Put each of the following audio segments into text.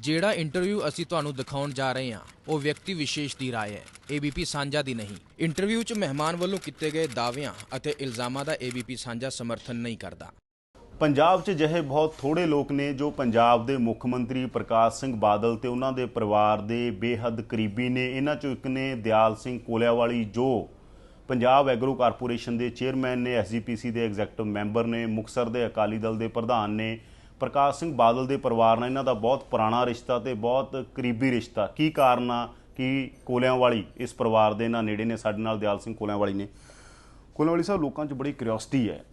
ਜਿਹੜਾ ਇੰਟਰਵਿਊ ਅਸੀਂ ਤੁਹਾਨੂੰ ਦਿਖਾਉਣ ਜਾ ਰਹੇ ਹਾਂ ਉਹ ਵਿਅਕਤੀ ਵਿਸ਼ੇਸ਼ ਦੀ رائے ਹੈ ABP ਸਾਂਝਾ ਦੀ ਨਹੀਂ ਇੰਟਰਵਿਊ 'ਚ ਮਹਿਮਾਨ ਵੱਲੋਂ ਕੀਤੇ ਗਏ ਦਾਅਵਿਆਂ ਅਤੇ ਇਲਜ਼ਾਮਾਂ ਦਾ ABP ਸਾਂਝਾ ਸਮਰਥਨ ਨਹੀਂ ਕਰਦਾ ਪੰਜਾਬ 'ਚ ਜਿਹੇ ਬਹੁਤ ਥੋੜੇ ਲੋਕ ਨੇ ਜੋ ਪੰਜਾਬ ਦੇ ਮੁੱਖ ਮੰਤਰੀ ਪ੍ਰਕਾਸ਼ ਸਿੰਘ ਬਾਦਲ ਤੇ ਉਹਨਾਂ ਦੇ ਪਰਿਵਾਰ ਦੇ ਬੇਹੱਦ ਕਰੀਬੀ ਨੇ ਇਹਨਾਂ 'ਚੋਂ ਇੱਕ ਨੇ ਦਿਆਲ ਸਿੰਘ ਕੋਲਿਆਵਾਲੀ ਜੋ ਪੰਜਾਬ ਐਗਰੋ ਕਾਰਪੋਰੇਸ਼ਨ ਦੇ ਚੇਅਰਮੈਨ ਨੇ ਐਸਜੀਪੀਸੀ ਦੇ ਐਗਜ਼ੈਕਟਿਵ ਮੈਂਬਰ ਨੇ ਮੁਕਸਰ ਦੇ ਅਕਾਲੀ ਦਲ ਦੇ ਪ੍ਰਧਾਨ ਨੇ ਪ੍ਰਕਾਸ਼ ਸਿੰਘ ਬਾਦਲ ਦੇ ਪਰਿਵਾਰ ਨਾਲ ਇਹਨਾਂ ਦਾ ਬਹੁਤ ਪੁਰਾਣਾ ਰਿਸ਼ਤਾ ਤੇ ਬਹੁਤ ਕਰੀਬੀ ਰਿਸ਼ਤਾ। ਕੀ ਕਾਰਨ ਆ? ਕਿ ਕੋਲਿਆਂਵਾਲੀ ਇਸ ਪਰਿਵਾਰ ਦੇ ਨਾਲ ਨੇੜੇ ਨੇ? ਸਾਡੇ ਨਾਲ ਦਿਆਲ ਸਿੰਘ ਕੋਲਿਆਂਵਾਲੀ ਨੇ। ਕੋਲਿਆਂਵਾਲੀ ਸਾਹਿਬ, ਲੋਕਾਂ 'ਚ ਬੜੀ ਕਿਉਰਿਓਸਿਟੀ ਹੈ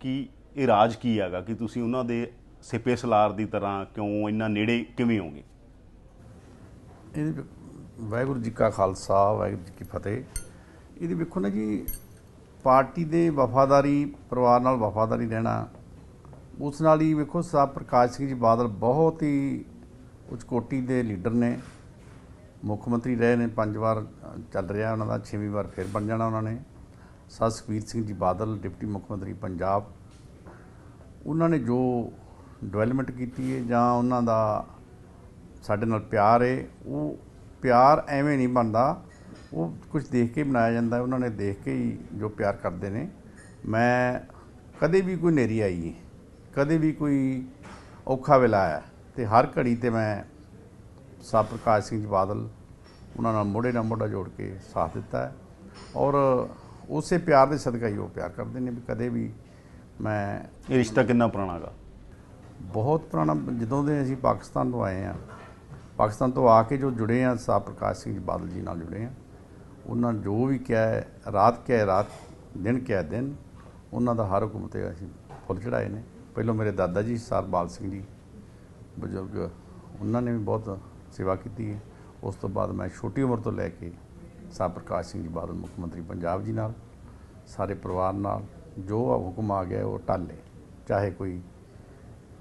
ਕਿ ਇਹ ਰਾਜ ਕੀ ਹੈਗਾ? ਕਿ ਤੁਸੀਂ ਉਹਨਾਂ ਦੇ ਸਿਪੇ ਸਲਾਰ ਦੀ ਤਰ੍ਹਾਂ ਕਿਉਂ ਇੰਨਾ ਨੇੜੇ ਕਿਵੇਂ ਹੋਗੇ? ਇਹਦੇ ਵਿੱਚ ਵਾਹਿਗੁਰੂ ਜੀ ਕਾ ਖਾਲਸਾ, ਵਾਹਿਗੁਰੂ ਜੀ ਕੀ ਫਤਿਹ। ਇਹਦੇ ਵੇਖੋ ਨਾ ਜੀ, ਪਾਰਟੀ ਦੇ ਵਫਾਦਾਰੀ, ਪਰਿਵਾਰ ਨਾਲ ਵਫਾਦਾਰੀ ਰਹਿਣਾ ਉਸ ਨਾਲ ਹੀ ਵੇਖੋ ਸਾਹਿਬ ਪ੍ਰਕਾਸ਼ ਸਿੰਘ ਜੀ ਬਾਦਲ ਬਹੁਤ ਹੀ ਉੱਚ ਕੋਟੀ ਦੇ ਲੀਡਰ ਨੇ। ਮੁੱਖ ਮੰਤਰੀ ਰਹੇ ਨੇ, ਪੰਜ ਵਾਰ ਚੱਲ ਰਿਹਾ ਉਹਨਾਂ ਦਾ, ਛੇਵੀਂ ਵਾਰ ਫਿਰ ਬਣ ਜਾਣਾ ਉਹਨਾਂ ਨੇ। ਸਰ ਸੁਖਬੀਰ ਸਿੰਘ ਜੀ ਬਾਦਲ, ਡਿਪਟੀ ਮੁੱਖ ਮੰਤਰੀ ਪੰਜਾਬ। ਉਹਨਾਂ ਨੇ ਜੋ ਡਿਵੈਲਪਮੈਂਟ ਕੀਤੀ ਹੈ ਜਾਂ ਉਹਨਾਂ ਦਾ ਸਾਡੇ ਨਾਲ ਪਿਆਰ ਹੈ ਉਹ ਪਿਆਰ ਐਵੇਂ ਨਹੀਂ ਬਣਦਾ। ਉਹ ਕੁਝ ਦੇਖ ਕੇ ਬਣਾਇਆ ਜਾਂਦਾ ਹੈ, ਉਹਨਾਂ ਨੇ ਦੇਖ ਕੇ ਹੀ ਜੋ ਪਿਆਰ ਕਰਦੇ ਨੇ। ਮੈਂ ਕਦੇ ਵੀ ਕੋਈ ਨੇਰੀ ਆਈ ਹੈ ਕਦੇ ਵੀ ਕੋਈ ਔਖਾ ਵੇਲਾ ਆਇਆ ਤੇ ਹਰ ਘੜੀ ਤੇ ਮੈਂ ਸਾਹਿਬ ਪ੍ਰਕਾਸ਼ ਸਿੰਘ ਜੀ ਬਾਦਲ ਉਹਨਾਂ ਨਾਲ ਮੋਢੇ ਨਾਲ ਮੋਢਾ ਜੋੜ ਕੇ ਸਾਥ ਦਿੱਤਾ ਔਰ ਉਸੇ ਪਿਆਰ ਦੇ ਸਦਕਾ ਹੀ ਉਹ ਪਿਆਰ ਕਰਦੇ ਨੇ ਵੀ ਕਦੇ ਵੀ ਮੈਂ ਇਹ ਰਿਸ਼ਤਾ ਕਿੰਨਾ ਪੁਰਾਣਾ ਹੈਗਾ? ਬਹੁਤ ਪੁਰਾਣਾ ਜਦੋਂ ਦੇ ਅਸੀਂ ਪਾਕਿਸਤਾਨ ਤੋਂ ਆਏ ਆ ਪਾਕਿਸਤਾਨ ਤੋਂ ਆ ਕੇ ਜੋ ਜੁੜੇ ਆ ਸਾਹਿਬ ਪ੍ਰਕਾਸ਼ ਸਿੰਘ ਜੀ ਬਾਦਲ ਜੀ ਨਾਲ ਜੁੜੇ ਆ ਉਹਨਾਂ ਨੇ ਜੋ ਵੀ ਕਿਹਾ ਹੈ ਰਾਤ ਕਿਹਾ ਰਾਤ ਦਿਨ ਕਿਹਾ ਦਿਨ ਉਹਨਾਂ ਦਾ ਹਰ ਹੁਕਮ ਤੇ ਅਸੀਂ ਫੁੱਲ ਚੜਾਏ ਨੇ। ਪਹਿਲੋਂ ਮੇਰੇ ਦਾਦਾ ਜੀ ਸਰ ਬਾਲ ਸਿੰਘ ਜੀ ਬਜ਼ੁਰਗ ਉਹਨਾਂ ਨੇ ਵੀ ਬਹੁਤ ਸੇਵਾ ਕੀਤੀ ਹੈ। ਉਸ ਤੋਂ ਬਾਅਦ ਮੈਂ ਛੋਟੀ ਉਮਰ ਤੋਂ ਲੈ ਕੇ ਸਾਹਿਬ ਪ੍ਰਕਾਸ਼ ਸਿੰਘ ਜੀ ਬਾਦਲ ਮੁੱਖ ਮੰਤਰੀ ਪੰਜਾਬ ਜੀ ਨਾਲ ਸਾਰੇ ਪਰਿਵਾਰ ਨਾਲ ਜੋ ਹੁਕਮ ਆ ਗਿਆ ਉਹ ਟਾਲੇ ਚਾਹੇ ਕੋਈ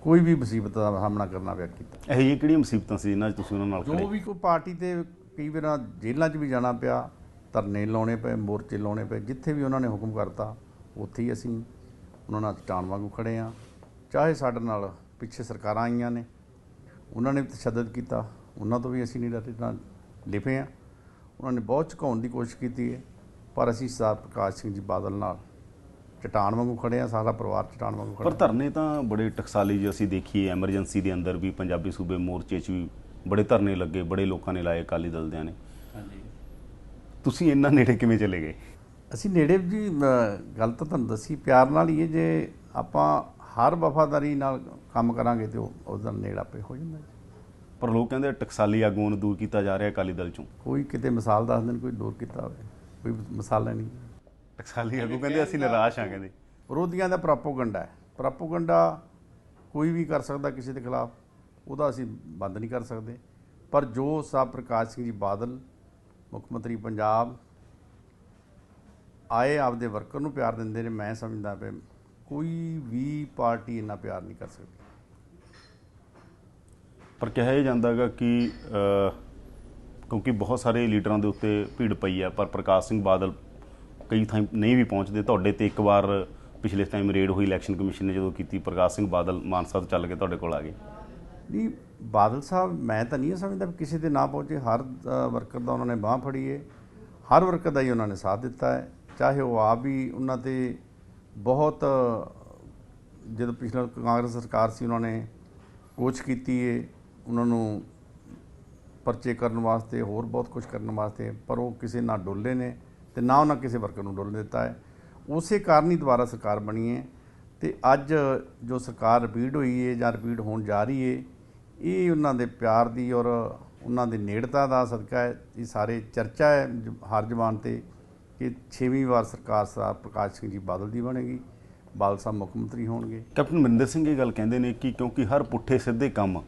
ਕੋਈ ਵੀ ਮੁਸੀਬਤ ਦਾ ਸਾਹਮਣਾ ਕਰਨਾ ਪਿਆ ਕੀਤਾ। ਇਹ ਜਿਹੀ ਕਿਹੜੀਆਂ ਮੁਸੀਬਤਾਂ ਸੀ ਜਿਨ੍ਹਾਂ 'ਚ ਤੁਸੀਂ ਉਹਨਾਂ ਨਾਲ ਜੋ ਖੜੇ? ਵੀ ਕੋਈ ਪਾਰਟੀ ਤੇ ਕਈ ਵਾਰ ਜੇਲ੍ਹਾਂ 'ਚ ਵੀ ਜਾਣਾ ਪਿਆ ਧਰਨੇ ਲਾਉਣੇ ਪਏ ਮੋਰਚੇ ਲਾਉਣੇ ਪਏ ਜਿੱਥੇ ਵੀ ਉਹਨਾਂ ਨੇ ਹੁਕਮ ਕਰਤਾ ਉੱਥੇ ਹੀ ਅਸੀਂ ਉਹਨਾਂ ਨਾਲ ਚਟਾਨ ਵਾਂਗੂ ਖੜੇ ਆ। ਚਾਹੇ ਸਾਡੇ ਨਾਲ ਪਿੱਛੇ ਸਰਕਾਰਾਂ ਆਈਆਂ ਨੇ ਉਹਨਾਂ ਨੇ ਤਸ਼ੱਦਦ ਕੀਤਾ ਉਹਨਾਂ ਤੋਂ ਵੀ ਅਸੀਂ ਨਹੀਂ ਡਰੇ ਨਾਲ ਲਿਪੇ ਆ ਉਹਨਾਂ ਨੇ ਬਹੁਤ ਝੁਕਾਉਣ ਦੀ ਕੋਸ਼ਿਸ਼ ਕੀਤੀ ਹੈ ਪਰ ਅਸੀਂ ਸਰਦਾਰ ਪ੍ਰਕਾਸ਼ ਸਿੰਘ ਜੀ ਬਾਦਲ ਨਾਲ ਚਟਾਨ ਵਾਂਗੂ ਖੜੇ ਆ ਸਾਰਾ ਪਰਿਵਾਰ ਚਟਾਨ ਵਾਂਗੂ ਪਰ ਖੜਾ ਧਰਨੇ ਤਾਂ ਬੜੇ ਟਕਸਾਲੀ ਜੇ ਅਸੀਂ ਦੇਖੀਏ ਐਮਰਜੈਂਸੀ ਦੇ ਅੰਦਰ ਵੀ ਪੰਜਾਬੀ ਸੂਬੇ ਮੋਰਚੇ 'ਚ ਵੀ ਬੜੇ ਧਰਨੇ ਲੱਗੇ ਬੜੇ ਲੋਕਾਂ ਨੇ ਲਾਏ ਅਕਾਲੀ ਦਲ ਦਿਆਂ ਨੇ। ਹਾਂਜੀ। ਤੁਸੀਂ ਇੰਨਾ ਨੇੜੇ ਕਿਵੇਂ ਚਲੇ ਗਏ? ਅਸੀਂ ਨੇੜੇ ਜੀ ਗੱਲ ਤਾਂ ਤੁਹਾਨੂੰ ਦੱਸੀ ਪਿਆਰ ਨਾਲ ਹੀ ਹੈ ਜੇ ਆਪਾਂ ਹਰ ਵਫਾਦਾਰੀ ਨਾਲ ਕੰਮ ਕਰਾਂਗੇ ਤੇ ਉਹ ਉਹਦਾ ਨੇੜ ਆਪੇ ਹੋ ਜਾਂਦਾ ਜੀ। ਪਰ ਲੋਕ ਕਹਿੰਦੇ ਟਕਸਾਲੀ ਆਗੂਆਂ ਨੂੰ ਦੂਰ ਕੀਤਾ ਜਾ ਰਿਹਾ ਅਕਾਲੀ ਦਲ 'ਚੋਂ। ਕੋਈ ਕਿਤੇ ਮਿਸਾਲ ਦੱਸ ਦੇਣ ਕੋਈ ਦੂਰ ਕੀਤਾ ਹੋਵੇ। ਕੋਈ ਮਿਸਾਲ ਨਹੀਂ। ਟਕਸਾਲੀ ਆਗੂ ਕਹਿੰਦੇ ਅਸੀਂ ਨਿਰਾਸ਼ ਆ ਕਹਿੰਦੇ। ਵਿਰੋਧੀਆਂ ਦਾ ਪ੍ਰੋਪੋਗੰਡਾ ਹੈ। ਪ੍ਰੋਪੋਗੰਡਾ ਕੋਈ ਵੀ ਕਰ ਸਕਦਾ ਕਿਸੇ ਦੇ ਖਿਲਾਫ ਉਹਦਾ ਅਸੀਂ ਬੰਦ ਨਹੀਂ ਕਰ ਸਕਦੇ। ਪਰ ਜੋ ਸਾਹਿਬ ਪ੍ਰਕਾਸ਼ ਸਿੰਘ ਜੀ ਬਾਦਲ ਮੁੱਖ ਮੰਤਰੀ ਪੰਜਾਬ ਆਏ ਆਪਦੇ ਵਰਕਰ ਨੂੰ ਪਿਆਰ ਦਿੰਦੇ ਨੇ ਮੈਂ ਸਮਝਦਾ ਪਿਆ ਕੋਈ ਵੀ ਪਾਰਟੀ ਇੰਨਾ ਪਿਆਰ ਨਹੀਂ ਕਰ ਸਕਦੀ। ਪਰ ਕਿਹਾ ਇਹ ਜਾਂਦਾਗਾ ਕਿ ਕਿਉਂਕਿ ਬਹੁਤ ਸਾਰੇ ਲੀਡਰਾਂ ਦੇ ਉੱਤੇ ਭੀੜ ਪਈ ਹੈ ਪਰ ਪ੍ਰਕਾਸ਼ ਸਿੰਘ ਬਾਦਲ ਕਈ ਥਾਂ ਨਹੀਂ ਵੀ ਪਹੁੰਚਦੇ। ਤੁਹਾਡੇ ਤੇ ਇੱਕ ਵਾਰ ਪਿਛਲੇ ਟਾਈਮ ਰੇਡ ਹੋਈ ਇਲੈਕਸ਼ਨ ਕਮਿਸ਼ਨ ਨੇ ਜਦੋਂ ਕੀਤੀ ਪ੍ਰਕਾਸ਼ ਸਿੰਘ ਬਾਦਲ ਮਾਨਸਾ ਤੋਂ ਚੱਲ ਕੇ ਤੁਹਾਡੇ ਕੋਲ ਆ ਗਏ। ਨਹੀਂ ਬਾਦਲ ਸਾਹਿਬ ਮੈਂ ਤਾਂ ਨਹੀਂ ਸਮਝਦਾ ਕਿਸੇ ਦੇ ਨਾ ਪਹੁੰਚੇ। ਹਰ ਵਰਕਰ ਦਾ ਉਹਨਾਂ ਨੇ ਬਾਹ ਫੜੀ ਹੈ ਹਰ ਵਰਕਰ ਦਾ ਹੀ ਉਹਨਾਂ ਨੇ ਸਾਥ ਦਿੱਤਾ ਹੈ ਚਾਹੇ ਉਹ ਆਪ ਵੀ ਉਹਨਾਂ ਤੇ ਬਹੁਤ, ਜਦੋਂ ਪਿਛਲਾ ਕਾਂਗਰਸ ਸਰਕਾਰ ਸੀ, ਉਹਨਾਂ ਨੇ ਕੋਚ ਕੀਤੀ ਹੈ ਉਹਨਾਂ ਨੂੰ ਪਰਚੇ ਕਰਨ ਵਾਸਤੇ, ਹੋਰ ਬਹੁਤ ਕੁਝ ਕਰਨ ਵਾਸਤੇ, ਪਰ ਉਹ ਕਿਸੇ ਨਾਲ ਡੋਲੇ ਨੇ ਤੇ ਨਾ ਉਹਨਾਂ ਕਿਸੇ ਵਰਕਰ ਨੂੰ ਡੋਲਣ ਦਿੱਤਾ ਹੈ। ਉਸੇ ਕਾਰਨ ਹੀ ਦੁਬਾਰਾ ਸਰਕਾਰ ਬਣੀ ਹੈ ਤੇ ਅੱਜ ਜੋ ਸਰਕਾਰ ਰਿਪੀਟ ਹੋਈ ਹੈ ਜਾਂ ਰਿਪੀਟ ਹੋਣ ਜਾ ਰਹੀ ਹੈ ਇਹ ਉਹਨਾਂ ਦੇ ਪਿਆਰ ਦੀ ਔਰ ਉਹਨਾਂ ਦੇ ਨੇੜਤਾ ਦਾ ਸਦਕਾ ਹੈ। ਇਹ ਸਾਰੇ ਚਰਚਾ ਹੈ ਜ- ਹਰ ਜ਼ਬਾਨ ਤੇ। ਕਿ ਛੇਵੀਂ ਵਾਰ ਸਰਕਾਰ ਸਰਦਾਰ ਪ੍ਰਕਾਸ਼ ਸਿੰਘ ਜੀ ਬਾਦਲ ਦੀ ਬਣੇਗੀ ਬਾਦਲ ਸਾਹਿਬ ਮੁੱਖ ਮੰਤਰੀ ਹੋਣਗੇ। ਕੈਪਟਨ ਮਰਿੰਦਰ ਸਿੰਘ ਇਹ ਗੱਲ ਕਹਿੰਦੇ ਨੇ ਕਿ ਕਿਉਂਕਿ ਹਰ ਪੁੱਠੇ ਸਿੱਧੇ ਕੰਮ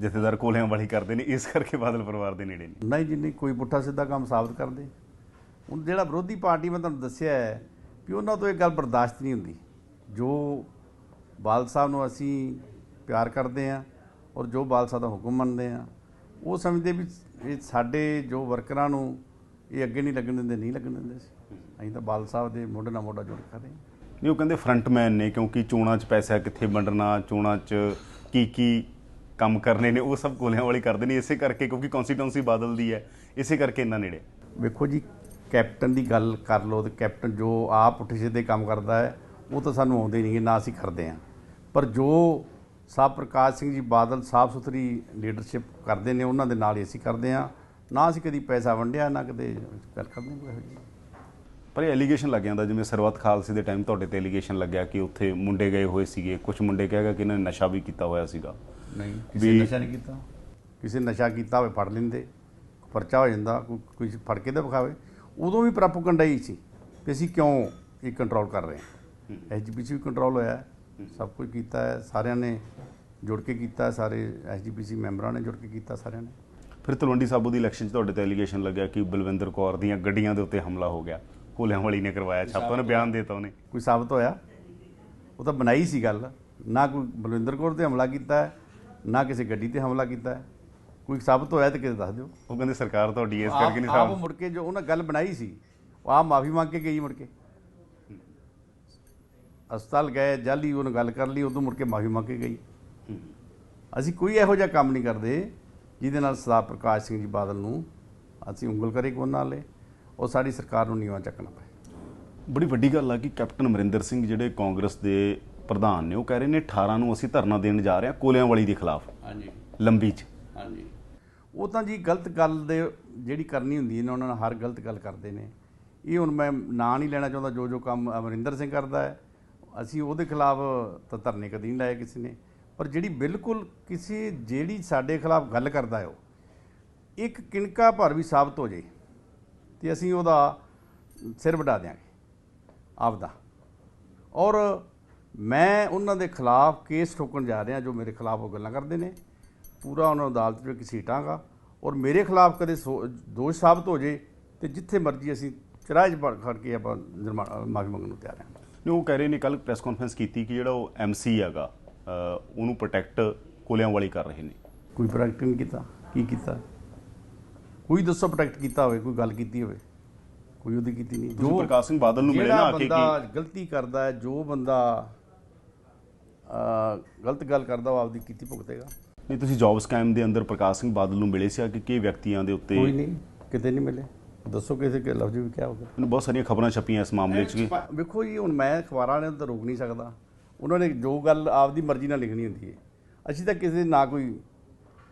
ਜਥੇਦਾਰ ਕੋਲਿਆਂ ਵਾਲੀ ਕਰਦੇ ਨੇ ਇਸ ਕਰਕੇ ਬਾਦਲ ਪਰਿਵਾਰ ਦੇ ਨੇੜੇ ਨੇ। ਨਹੀਂ ਜਿੰਨੀ ਕੋਈ ਪੁੱਠਾ ਸਿੱਧਾ ਕੰਮ ਸਾਬਤ ਕਰਦੇ। ਹੁਣ ਜਿਹੜਾ ਵਿਰੋਧੀ ਪਾਰਟੀ ਮੈਂ ਤੁਹਾਨੂੰ ਦੱਸਿਆ ਹੈ ਵੀ ਉਹਨਾਂ ਤੋਂ ਇਹ ਗੱਲ ਬਰਦਾਸ਼ਤ ਨਹੀਂ ਹੁੰਦੀ। ਜੋ ਬਾਲ ਸਾਹਿਬ ਨੂੰ ਅਸੀਂ ਪਿਆਰ ਕਰਦੇ ਆ ਔਰ ਜੋ ਬਾਲ ਸਾਹਿਬ ਦਾ ਹੁਕਮ ਮੰਨਦੇ ਆ ਉਹ ਸਮਝਦੇ ਵੀ ਇਹ ਸਾਡੇ ਜੋ ਵਰਕਰਾਂ ਨੂੰ ਇਹ ਅੱਗੇ ਨਹੀਂ ਲੱਗਣ ਦਿੰਦੇ ਨਹੀਂ ਲੱਗਣ ਦਿੰਦੇ ਸੀ। ਅਸੀਂ ਤਾਂ ਬਾਲ ਸਾਹਿਬ ਦੇ ਮੋਢੇ ਨਾਲ ਮੋਢਾ ਜੋੜ ਕੇ ਖੜੇ ਨਹੀਂ ਉਹ ਕਹਿੰਦੇ ਫਰੰਟਮੈਨ ਨੇ ਕਿਉਂਕਿ ਚੋਣਾਂ 'ਚ ਪੈਸਾ ਕਿੱਥੇ ਵੰਡਣਾ ਚੋਣਾਂ 'ਚ ਕੀ ਕੀ ਕੰਮ ਕਰਨੇ ਨੇ ਉਹ ਸਭ ਕੋਲਿਆਂ ਵਾਲੀ ਕਰਦੇ ਨੇ ਇਸੇ ਕਰਕੇ ਕਿਉਂਕਿ ਕਨਸਟੀਟਿਊਂਸੀ ਬਾਦਲ ਦੀ ਹੈ ਇਸੇ ਕਰਕੇ ਇੰਨਾ ਨੇੜੇ। ਵੇਖੋ ਜੀ ਕੈਪਟਨ ਦੀ ਗੱਲ ਕਰ ਲਓ ਤੇ ਕੈਪਟਨ ਜੋ ਆਪ ਪੁੱਠੇ ਸਿੱਧੇ ਕੰਮ ਕਰਦਾ ਹੈ ਉਹ ਤਾਂ ਸਾਨੂੰ ਆਉਂਦੇ ਨਹੀਂਗੇ ਨਾ ਅਸੀਂ ਕਰਦੇ ਹਾਂ। ਪਰ ਜੋ ਸਾਹਿਬ ਪ੍ਰਕਾਸ਼ ਸਿੰਘ ਜੀ ਬਾਦਲ ਸਾਫ਼ ਸੁਥਰੀ ਲੀਡਰਸ਼ਿਪ ਕਰਦੇ ਨੇ ਉਹਨਾਂ ਦੇ ਨਾਲ ਹੀ ਅਸੀਂ ਕਰਦੇ ਹਾਂ। ਨਾ ਅਸੀਂ ਕਦੀ ਪੈਸਾ ਵੰਡਿਆ ਨਾ ਕਦੇ ਗੱਲ ਕਰਦੇ ਕੋਈ ਇਹੋ ਜਿਹੀ। ਪਰ ਇਹ ਐਲੀਗੇਸ਼ਨ ਲੱਗ ਜਾਂਦਾ ਜਿਵੇਂ ਸਰਵਤ ਖਾਲਸੇ ਦੇ ਟਾਈਮ ਤੁਹਾਡੇ ਤੇ ਐਲੀਗੇਸ਼ਨ ਲੱਗਿਆ ਕਿ ਉੱਥੇ ਮੁੰਡੇ ਗਏ ਹੋਏ ਸੀਗੇ। ਕੁਝ ਮੁੰਡੇ ਕਹੇਗਾ ਕਿ ਇਹਨਾਂ ਨੇ ਨਸ਼ਾ ਵੀ ਕੀਤਾ ਹੋਇਆ ਸੀਗਾ। ਨਹੀਂ ਕਿਸੇ ਵੀ- ਨਸ਼ਾ ਨਹੀਂ ਕੀਤਾ। ਕਿਸੇ ਨਸ਼ਾ ਕੀਤਾ ਹੋਵੇ ਫੜ ਲੈਂਦੇ ਪਰਚਾ ਹੋ ਜਾਂਦਾ ਕੋਈ ਕੋਈ ਫੜ ਕੇ ਤਾਂ ਵਿਖਾਵੇ। ਉਦੋਂ ਵੀ ਪ੍ਰੋਪਗੈਂਡਾ ਹੀ ਸੀ ਕਿ ਅਸੀਂ ਕਿਉਂ ਇਹ ਕੰਟਰੋਲ ਕਰ ਰਹੇ ਹਾਂ। ਐਸਜੀਪੀਸੀ ਵੀ ਕੰਟਰੋਲ ਹੋਇਆ। ਹੈ, ਸਭ ਕੁਝ ਕੀਤਾ ਹੈ ਸਾਰਿਆਂ ਨੇ ਜੁੜ ਕੇ ਕੀਤਾ ਹੈ, ਸਾਰੇ ਐਸਜੀਪੀਸੀ ਮੈਂਬਰਾਂ ਨੇ ਜੁੜ ਕੇ ਕੀਤਾ ਸਾਰਿਆਂ ਨੇ। ਫਿਰ ਤਲਵੰਡੀ ਸਾਬੋ ਦੀ ਇਲੈਕਸ਼ਨ 'ਚ ਤੁਹਾਡੇ ਤੇ ਐਲੀਗੇਸ਼ਨ ਲੱਗਿਆ ਕਿ ਬਲਵਿੰਦਰ ਕੌਰ ਦੀਆਂ ਗੱਡੀਆਂ ਦੇ ਉੱਤੇ ਹਮਲਾ ਹੋ ਗਿਆ। ਕੋਲਿਆਂ ਵਾਲੀ ਨੇ ਕਰਵਾਇਆ ਛਾਪਾ ਨੇ ਬਿਆਨ ਦੇਤਾ ਉਹਨੇ। ਕੋਈ ਸਾਬਤ ਹੋਇਆ? ਉਹ ਤਾਂ ਬਣਾਈ ਸੀ ਗੱਲ। ਨਾ ਕੋਈ ਬਲਵਿੰਦਰ ਕੌਰ ਤੇ ਹਮਲਾ ਕੀਤਾ ਹੈ ਨਾ ਕਿਸੇ ਗੱਡੀ ਤੇ ਹਮਲਾ ਕੀਤਾ ਹੈ। ਕੋਈ ਸਾਬਤ ਹੋਇਆ ਤੇ ਕਿਤੇ ਦੱਸ ਦਿਓ। ਉਹ ਕਹਿੰਦੇ ਸਰਕਾਰ ਤੁਹਾਡੀ ਇਸ ਆਪ ਕਰਕੇ ਨਹੀਂ ਆਪ ਸਾਬ ਮੁੜ ਕੇ ਜੋ ਉਹਨਾਂ ਗੱਲ ਬਣਾਈ ਸੀ ਉਹ ਆਪ ਮਾਫੀ ਮੰਗ ਕੇ ਗਈ ਮੁੜ ਕੇ। ਹਸਪਤਾਲ ਗਏ ਜਾਲੀ ਉਹਨੇ ਗੱਲ ਕਰ ਲਈ ਉਦੋਂ ਮੁੜ ਕੇ ਮਾਫੀ ਮੰਗ ਕੇ ਗਈ। ਅਸੀਂ ਕੋਈ ਇਹੋ ਜਿਹਾ ਕੰਮ ਨਹੀਂ ਕਰਦੇ। ਜਿਹਦੇ ਨਾਲ ਸਰਦਾਰ ਪ੍ਰਕਾਸ਼ ਸਿੰਘ ਜੀ ਬਾਦਲ ਨੂੰ ਅਸੀਂ ਉਂਗਲ ਕਰੇ ਕੋਨ ਨਾਲੇ ਉਹ ਸਾਡੀ ਸਰਕਾਰ ਨੂੰ ਨੀਵਾਂ ਚੱਕਣਾ ਪਏ। ਬੜੀ ਵੱਡੀ ਗੱਲ ਆ ਕਿ ਕੈਪਟਨ ਅਮਰਿੰਦਰ ਸਿੰਘ ਜਿਹੜੇ ਕਾਂਗਰਸ ਦੇ ਪ੍ਰਧਾਨ ਨੇ ਉਹ ਕਹਿ ਰਹੇ ਨੇ 18 ਨੂੰ ਅਸੀਂ ਧਰਨਾ ਦੇਣ ਜਾ ਰਹੇ ਹਾਂ ਕੋਲਿਆਂ ਵਾਲੀ ਦੇ ਖਿਲਾਫ। ਹਾਂਜੀ। ਲੰਬੀ 'ਚ। ਹਾਂਜੀ। ਉਹ ਤਾਂ ਜੀ ਗਲਤ ਗੱਲ ਦੇ ਜਿਹੜੀ ਕਰਨੀ ਹੁੰਦੀ ਹੈ ਨਾ ਉਹਨਾਂ ਨਾਲ ਹਰ ਗਲਤ ਗੱਲ ਕਰਦੇ ਨੇ। ਇਹ ਹੁਣ ਮੈਂ ਨਾਂ ਨਹੀਂ ਲੈਣਾ ਚਾਹੁੰਦਾ ਜੋ ਜੋ ਕੰਮ ਅਮਰਿੰਦਰ ਸਿੰਘ ਕਰਦਾ ਹੈ। ਅਸੀਂ ਉਹਦੇ ਖਿਲਾਫ ਤਾਂ ਧਰਨੇ ਕਦੀ ਨਹੀਂ ਲਾਏ ਕਿਸੇ ਨੇ। ਪਰ ਜਿਹੜੀ ਬਿਲਕੁਲ ਕਿਸੇ ਜਿਹੜੀ ਸਾਡੇ ਖਿਲਾਫ ਗੱਲ ਕਰਦਾ ਹੈ ਉਹ, ਇੱਕ ਕਿਣਕਾ ਭਰ ਵੀ ਸਾਬਤ ਹੋ ਜੇ ਤੇ ਅਸੀਂ ਉਹਦਾ ਸਿਰ ਵਡਾ ਦਿਆਂਗੇ ਆਪਦਾ। ਔਰ ਮੈਂ ਉਹਨਾਂ ਦੇ ਖਿਲਾਫ ਕੇਸ ਠੋਕਣ ਜਾ ਰਿਹਾ ਜੋ ਮੇਰੇ ਖਿਲਾਫ ਉਹ ਗੱਲਾਂ ਕਰਦੇ ਨੇ, ਪੂਰਾ ਉਹਨਾਂ ਨੂੰ ਅਦਾਲਤ ਵਿੱਚ ਘਸੀਟਾਂਗਾ ਔਰ ਮੇਰੇ ਖਿਲਾਫ ਕਦੇ ਸੋ- ਦੋਸ਼ ਸਾਬਤ ਹੋ ਜੇ ਤੇ ਜਿੱਥੇ ਮਰਜ਼ੀ ਅਸੀਂ ਚਰਾਜ ਪਰ ਖੜ ਕੇ ਆਪਾਂ ਮਾਫੀ ਮੰਗਣ ਨੂੰ ਤਿਆਰ ਹਾਂ। ਨੇ ਉਹ ਕਹਿ ਰਹੇ ਨੇ ਕੱਲ ਪ੍ਰੈਸ ਕਾਨਫਰੰਸ ਕੀਤੀ ਕਿ ਜਿਹੜਾ ਉਹ ਐਮਸੀ ਹੈਗਾ ਉਹਨੂੰ ਪ੍ਰੋਟੈਕਟ ਕੋਲਿਆਂ ਵਾਲੀ ਕਰ ਰਹੇ ਨੇ। ਕੋਈ ਪ੍ਰੋਟੈਕਟ ਨਹੀਂ ਕੀਤਾ? ਕੀ ਕੀਤਾ? ਕੋਈ ਦੱਸੋ ਪ੍ਰੋਟੈਕਟ ਕੀਤਾ ਹੋਵੇ ਕੋਈ ਗੱਲ ਕੀਤੀ ਹੋਵੇ। ਕੋਈ ਉਹਦੀ ਕੀਤੀ ਨਹੀਂ। ਤੁਸੀਂ ਪ੍ਰਕਾਸ਼ ਸਿੰਘ ਬਾਦਲ ਨੂੰ ਮਿਲੇ ਨਾ ਆ ਕੇ ਬੰਦਾ ਕਿ ਗਲਤੀ ਕਰਦਾ ਹੈ ਜੋ ਬੰਦਾ ਗਲਤ ਗੱਲ ਕਰਦਾ ਉਹ ਆਪਦੀ ਕੀਤੀ ਭੁਗਤੇਗਾ। ਨਹੀਂ ਤੁਸੀਂ ਜੌਬ ਸਕੈਮ ਦੇ ਅੰਦਰ ਪ੍ਰਕਾਸ਼ ਸਿੰਘ ਬਾਦਲ ਨੂੰ ਮਿਲੇ ਸੀ ਆ ਕਿ ਕਿ ਵਿਅਕਤੀਆਂ ਦੇ ਉੱਤੇ ਕੋਈ ਨਹੀਂ ਕਿਤੇ ਨਹੀਂ ਮਿਲੇ। ਦੱਸੋ ਕਿਸੇ ਕੇ ਲਫ਼ਜ਼ ਵੀ ਕਿਆ ਹੋ ਗਿਆ। ਮੈਨੂੰ ਬਹੁਤ ਸਾਰੀਆਂ ਖਬਰਾਂ ਛਪੀਆਂ ਇਸ ਮਾਮਲੇ 'ਚ ਕਿ ਵੇਖੋ ਜੀ ਹੁਣ ਮੈਂ ਅਖਬਾਰਾਂ ਵਾਲਿਆਂ ਨੂੰ ਤਾਂ ਰੋਕ ਨਹੀਂ ਸਕਦਾ। ਉਹਨਾਂ ਨੇ ਜੋ ਗੱਲ ਆਪਦੀ ਮਰਜ਼ੀ ਨਾਲ ਲਿਖਣੀ ਹੁੰਦੀ ਹੈ। ਅਸੀਂ ਤਾਂ ਕਿਸੇ ਨਾ ਕੋਈ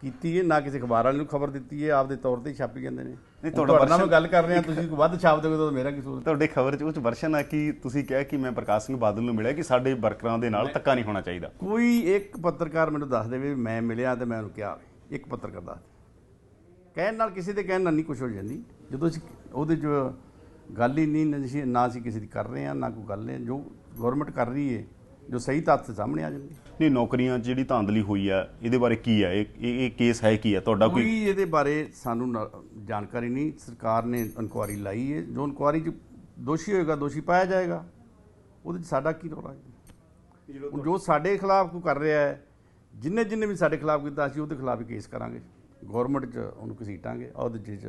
ਕੀਤੀ ਹੈ ਨਾ ਕਿਸੇ ਅਖਬਾਰ ਵਾਲੇ ਨੂੰ ਖਬਰ ਦਿੱਤੀ ਹੈ ਆਪਦੇ ਤੌਰ ਤੇ ਛਾਪੀ ਜਾਂਦੇ ਨੇ। ਨਹੀਂ, ਤੁਹਾਡਾ ਨਾਲ ਮੈਂ ਗੱਲ ਕਰ ਰਿਹਾ ਤੁਸੀਂ ਵੱਧ ਛਾਪ ਦੋਗੇ ਤਾਂ ਮੇਰਾ ਕੀ ਕਸੂਰ ਤੁਹਾਡੇ ਖਬਰ 'ਚ ਉਸ ਵਰਸ਼ਨ ਆ ਕਿ ਤੁਸੀਂ ਕਿਹਾ ਕਿ ਮੈਂ ਪ੍ਰਕਾਸ਼ ਸਿੰਘ ਬਾਦਲ ਨੂੰ ਮਿਲਿਆ ਕਿ ਸਾਡੇ ਵਰਕਰਾਂ ਦੇ ਨਾਲ ਧੱਕਾ ਨਹੀਂ ਹੋਣਾ ਚਾਹੀਦਾ। ਕੋਈ ਇੱਕ ਪੱਤਰਕਾਰ ਮੈਨੂੰ ਦੱਸ ਦੇਵੇ ਮੈਂ ਮਿਲਿਆ ਤੇ ਮੈਂ ਉਹਨੂੰ ਕਿਹਾ ਇੱਕ ਪੱਤਰਕਾਰ ਦੱਸ ਦੇ। ਕਹਿਣ ਨਾਲ ਕਿਸੇ ਦੇ ਕਹਿਣ ਨਾਲ ਨਹੀਂ ਕੁਝ ਹੋ ਜਾਂਦੀ। ਜਦੋਂ ਅਸੀਂ ਉਹਦੇ 'ਚ ਗੱਲ ਹੀ ਨਹੀਂ ਨਾ ਅਸੀਂ- ਕਿਸੇ ਦੀ ਕਰ ਰਹੇ ਹਾਂ ਨਾ ਕੋਈ ਗੱਲ ਹੈ। ਜੋ ਗਵਰਨਮੈਂਟ ਕਰ ਰਹੀ ਹੈ ਜੋ ਸਹੀ ਤੱਥ ਸਾਹਮਣੇ ਆ ਜਾਂਦੇ ਨਹੀਂ ਨੌਕਰੀਆਂ 'ਚ ਜਿਹੜੀ ਧਾਂਦਲੀ ਹੋਈ ਆ ਇਹਦੇ ਬਾਰੇ ਕੀ ਹੈ ਇਹ ਇਹ ਇਹ ਕੇਸ ਹੈ ਕੀ ਹੈ ਤੁਹਾਡਾ ਕੋਈ ਕੋਈ ਇਹਦੇ ਬਾਰੇ ਸਾਨੂੰ ਨਾ- ਜਾਣਕਾਰੀ ਨਹੀਂ। ਸਰਕਾਰ ਨੇ ਇਨਕੁਆਰੀ ਲਾਈ ਹੈ ਜੋ ਇਨਕੁਆਰੀ 'ਚ ਦੋਸ਼ੀ ਹੋਏਗਾ ਦੋਸ਼ੀ ਪਾਇਆ ਜਾਏਗਾ। ਉਹਦੇ 'ਚ ਸਾਡਾ ਕੀ ਰੋਲਾ ਹੈ ਹੁਣ ਜੋ ਸਾਡੇ ਖਿਲਾਫ ਕੋਈ ਕਰ ਰਿਹਾ ਹੈ ਜਿੰਨੇ ਜਿੰਨੇ ਵੀ ਸਾਡੇ ਖਿਲਾਫ ਕੀਤਾ ਅਸੀਂ ਉਹਦੇ ਖਿਲਾਫ ਹੀ ਕੇਸ ਕਰਾਂਗੇ। ਗਵਰਨਮੈਂਟ 'ਚ ਉਹਨੂੰ ਘਸੀਟਾਂਗੇ ਉਹਦੇ 'ਚ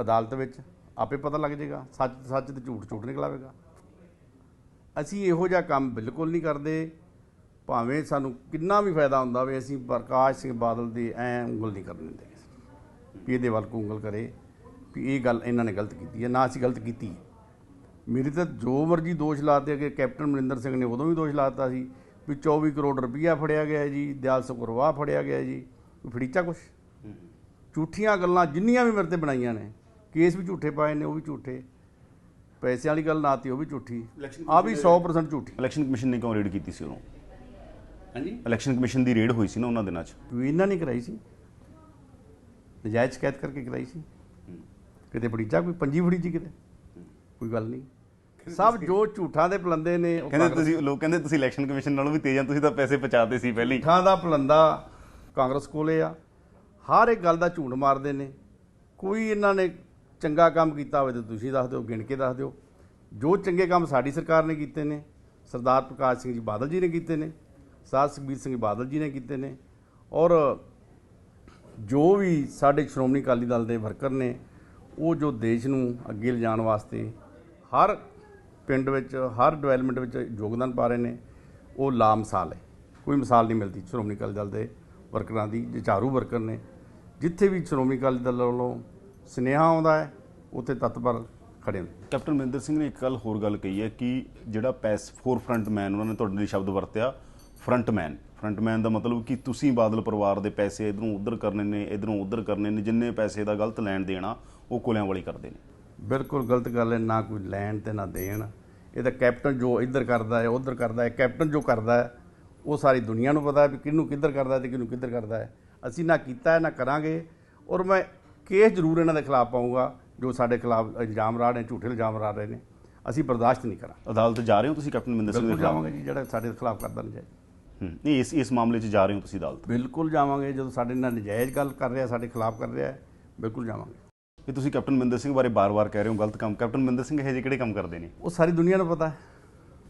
ਅਦਾਲਤ ਵਿੱਚ ਆਪੇ ਪਤਾ ਲੱਗ ਜਾਏਗਾ। ਸੱਚ ਸੱਚ ਤੇ ਝੂਠ ਝੂਠ ਨਿਕਲਾਵੇਗਾ। ਅਸੀਂ ਇਹੋ ਜਿਹਾ ਕੰਮ ਬਿਲਕੁਲ ਨਹੀਂ ਕਰਦੇ। ਭਾਵੇਂ ਸਾਨੂੰ ਕਿੰਨਾ ਵੀ ਫਾਇਦਾ ਹੁੰਦਾ ਹੋਵੇ ਅਸੀਂ ਪ੍ਰਕਾਸ਼ ਸਿੰਘ ਬਾਦਲ ਦੀ ਐ ਉਂਗਲ ਨਹੀਂ ਕਰਨ ਦਿੰਦੇ। ਵੀ ਇਹਦੇ ਵੱਲ ਕੋ ਉਂਗਲ ਕਰੇ ਵੀ ਇਹ ਗੱਲ ਇਹਨਾਂ ਨੇ ਗਲਤ ਕੀਤੀ ਹੈ ਨਾ ਅਸੀਂ ਗਲਤ ਕੀਤੀ ਮੇਰੇ ਤਾਂ ਜੋ ਮਰਜ਼ੀ ਦੋਸ਼ ਲਾਤੇ ਕਿ ਕੈਪਟਨ ਮਨਿੰਦਰ ਸਿੰਘ ਨੇ ਉਦੋਂ ਵੀ ਦੋਸ਼ ਲਾਤਾ ਸੀ ਵੀ 24 ਕਰੋੜ ਰੁਪਈਆ ਫੜਿਆ ਗਿਆ ਜੀ ਦਿਆਲ ਸੁਕਰਵਾ ਫੜਿਆ ਗਿਆ ਜੀ। ਕੋਈ ਫੜੀਚਾ ਕੁਛ? ਝੂਠੀਆਂ ਗੱਲਾਂ ਜਿੰਨੀਆਂ ਵੀ ਮੇਰੇ ਤੇ ਬਣਾਈਆਂ ਨੇ ਕੇਸ ਵੀ ਝੂਠੇ ਪਾਏ ਨੇ ਉਹ ਵੀ ਝੂਠੇ। ਪੈਸਿਆਂ ਵਾਲੀ ਗੱਲ ਨਾਤੀ ਉਹ ਵੀ ਝੂਠੀ। ਆ ਵੀ 100% ਝੂਠੀ। ਇਲੈਕਸ਼ਨ ਕਮਿਸ਼ਨ ਨੇ ਕਿਉਂ ਰੇਡ ਕੀਤੀ ਸੀ ਉਦੋਂ ਹਾਂਜੀ? ਇਲੈਕਸ਼ਨ ਕਮਿਸ਼ਨ ਦੀ ਰੇਡ ਹੋਈ ਸੀ ਨਾ ਉਹਨਾਂ ਦਿਨਾਂ 'ਚ। ਵੀ ਇਹਨਾਂ ਨੇ ਕਰਾਈ ਸੀ। ਨਜਾਇਜ਼ ਸ਼ਿਕਾਇਤ ਕਰਕੇ ਕਰਾਈ ਸੀ। ਕਿਤੇ ਫੜੀਚਾ ਕੋਈ ਪੰਜੀ ਫੜੀਚੀ ਕਿਤੇ? ਕੋਈ ਗੱਲ ਨਹੀਂ। ਸਭ ਜੋ ਝੂਠਾਂ ਦੇ ਪਲੰਦੇ ਨੇ ਉਹ ਕਹਿੰਦੇ ਤੁਸੀਂ ਲੋਕ ਕਹਿੰਦੇ ਤੁਸੀਂ ਇਲੈਕਸ਼ਨ ਕਮਿਸ਼ਨ ਨਾਲੋਂ ਵੀ ਤੇਜ਼ ਆ ਤੁਸੀਂ ਤਾਂ ਪੈਸੇ ਪਹੁੰਚਾਤੇ ਸੀ ਪਹਿਲਾਂ। ਹੀ ਝੂਠਾਂ ਦਾ ਪਲੰਦਾ ਕਾਂਗਰਸ ਕੋਲੇ ਆ। ਹਰ ਇੱਕ ਗੱਲ ਦਾ ਝੂਠ ਮਾਰਦੇ ਨੇ। ਕੋਈ ਇਹਨਾਂ ਨੇ ਚੰਗਾ ਕੰਮ ਕੀਤਾ ਹੋਵੇ ਤਾਂ ਤੁਸੀਂ ਦੱਸ ਦਿਓ, ਗਿਣ ਕੇ ਦੱਸ ਦਿਓ। ਜੋ ਚੰਗੇ ਕੰਮ ਸਾਡੀ ਸਰਕਾਰ ਨੇ ਕੀਤੇ ਨੇ, ਸਰਦਾਰ ਪ੍ਰਕਾਸ਼ ਸਿੰਘ ਜੀ ਬਾਦਲ ਜੀ ਨੇ ਕੀਤੇ ਨੇ, ਸਰਦਾਰ ਸੁਖਬੀਰ ਸਿੰਘ ਬਾਦਲ ਜੀ ਨੇ ਕੀਤੇ ਨੇ, ਔਰ ਜੋ ਵੀ ਸਾਡੇ ਸ਼੍ਰੋਮਣੀ ਅਕਾਲੀ ਦਲ ਦੇ ਵਰਕਰ ਨੇ, ਉਹ ਜੋ ਦੇਸ਼ ਨੂੰ ਅੱਗੇ ਲਿਜਾਣ ਵਾਸਤੇ ਹਰ ਪਿੰਡ ਵਿੱਚ, ਹਰ ਡਿਵੈਲਪਮੈਂਟ ਵਿੱਚ ਯੋਗਦਾਨ ਪਾ ਰਹੇ ਨੇ, ਉਹ ਲਾ ਮਿਸਾਲ ਹੈ। ਕੋਈ ਮਿਸਾਲ ਨਹੀਂ ਮਿਲਦੀ ਸ਼੍ਰੋਮਣੀ ਅਕਾਲੀ ਦਲ ਦੇ ਵਰਕਰਾਂ ਦੀ ਜਚਾਰੂ ਵਰਕਰ ਨੇ, ਜਿੱਥੇ ਵੀ ਸ਼੍ਰੋਮਣੀ ਅਕਾਲੀ ਦਲ ਵੱਲੋਂ ਸੁਨੇਹਾ ਆਉਂਦਾ ਹੈ ਉੱਥੇ ਤਤਪਰ ਖੜੇ ਨੇ ਕੈਪਟਨ ਮਹਿੰਦਰ ਸਿੰਘ ਨੇ ਇੱਕ ਗੱਲ ਹੋਰ ਗੱਲ ਕਹੀ ਹੈ ਕਿ ਜਿਹੜਾ ਪੈਸ ਫੋਰ ਫਰੰਟ ਮੈਨ ਉਹਨਾਂ ਨੇ ਤੁਹਾਡੇ ਲਈ ਸ਼ਬਦ ਵਰਤਿਆ ਫਰੰਟ ਮੈਨ ਫਰੰਟ ਮੈਨ ਦਾ ਮਤਲਬ ਕਿ ਤੁਸੀਂ ਬਾਦਲ ਪਰਿਵਾਰ ਦੇ ਪੈਸੇ ਇਧਰੋਂ ਉਧਰ ਕਰਨੇ ਨੇ ਇਧਰੋਂ ਉਧਰ ਕਰਨੇ ਨੇ ਜਿੰਨੇ ਪੈਸੇ ਦਾ ਗਲਤ ਲੈਣ ਦੇਣਾ ਉਹ ਕੋਲਿਆਂ ਵਾਲੀ ਕਰਦੇ ਨੇ। ਬਿਲਕੁਲ ਗਲਤ ਗੱਲ ਹੈ ਨਾ ਕੋਈ ਲੈਣ ਤੇ ਨਾ ਦੇਣ। ਇਹ ਤਾਂ ਕੈਪਟਨ ਜੋ ਇੱਧਰ ਕਰਦਾ ਹੈ ਉਧਰ ਕਰਦਾ ਹੈ ਕੈਪਟਨ ਜੋ ਕਰਦਾ ਹੈ ਉਹ ਸਾਰੀ ਦੁਨੀਆ ਨੂੰ ਪਤਾ ਹੈ ਵੀ ਕਿਹਨੂੰ ਕਿੱਧਰ ਕਰਦਾ ਹੈ ਤੇ ਕਿਹਨੂੰ ਕਿੱਧਰ ਕਰਦਾ ਹੈ। ਅਸੀਂ ਨਾ ਕੀਤਾ ਹੈ ਨਾ ਕਰਾਂਗੇ। ਔਰ ਮੈਂ ਕੇਸ ਜ਼ਰੂਰ ਇਹਨਾਂ ਦੇ ਖਿਲਾਫ ਪਾਉਂਗਾ ਜੋ ਸਾਡੇ ਖਿਲਾਫ ਇਲਜ਼ਾਮ ਲਾ ਰਹੇ ਨੇ ਝੂਠੇ ਇਲਜ਼ਾਮ ਲਾ ਰਹੇ ਨੇ। ਅਸੀਂ ਬਰਦਾਸ਼ਤ ਨਹੀਂ ਕਰਾਂਗੇ। ਅਦਾਲਤ ਜਾ ਰਹੇ ਹੋ ਤੁਸੀਂ ਕੈਪਟਨ ਮਹਿੰਦਰ ਸਿੰਘ ਦੇ ਖਿਲਾਫ ਜਾਵਾਂਗੇ ਜੀ ਜਿਹੜਾ ਸਾਡੇ ਖਿਲਾਫ ਕਰਦਾ ਨਜਾਇਜ਼। ਨਹੀਂ ਇਸ ਇਸ ਮਾਮਲੇ 'ਚ ਜਾ ਰਹੇ ਹੋ ਤੁਸੀਂ ਅਦਾਲਤ? ਬਿਲਕੁਲ ਜਾਵਾਂਗੇ ਜਦੋਂ ਸਾਡੇ ਨਾਲ ਨਜਾਇਜ਼ ਗੱਲ ਕਰ ਰਿਹਾ ਸਾਡੇ ਖਿਲਾਫ ਕਰ ਰਿਹਾ ਬਿਲਕੁਲ ਜਾਵਾਂਗੇ। ਇਹ ਤੁਸੀਂ ਕੈਪਟਨ ਮਹਿੰਦਰ ਸਿੰਘ ਬਾਰੇ ਬਾਰ-ਬਾਰ ਕਹਿ ਰਹੇ ਹੋ ਗਲਤ ਕੰਮ। ਕੈਪਟਨ ਮਹਿੰਦਰ ਸਿੰਘ ਇਹ ਜਿਹੇ ਕਿਹੜੇ ਕੰਮ ਕਰਦੇ ਨੇ? ਉਹ ਸਾਰੀ ਦੁਨੀਆ ਨੂੰ ਪਤਾ ਹੈ।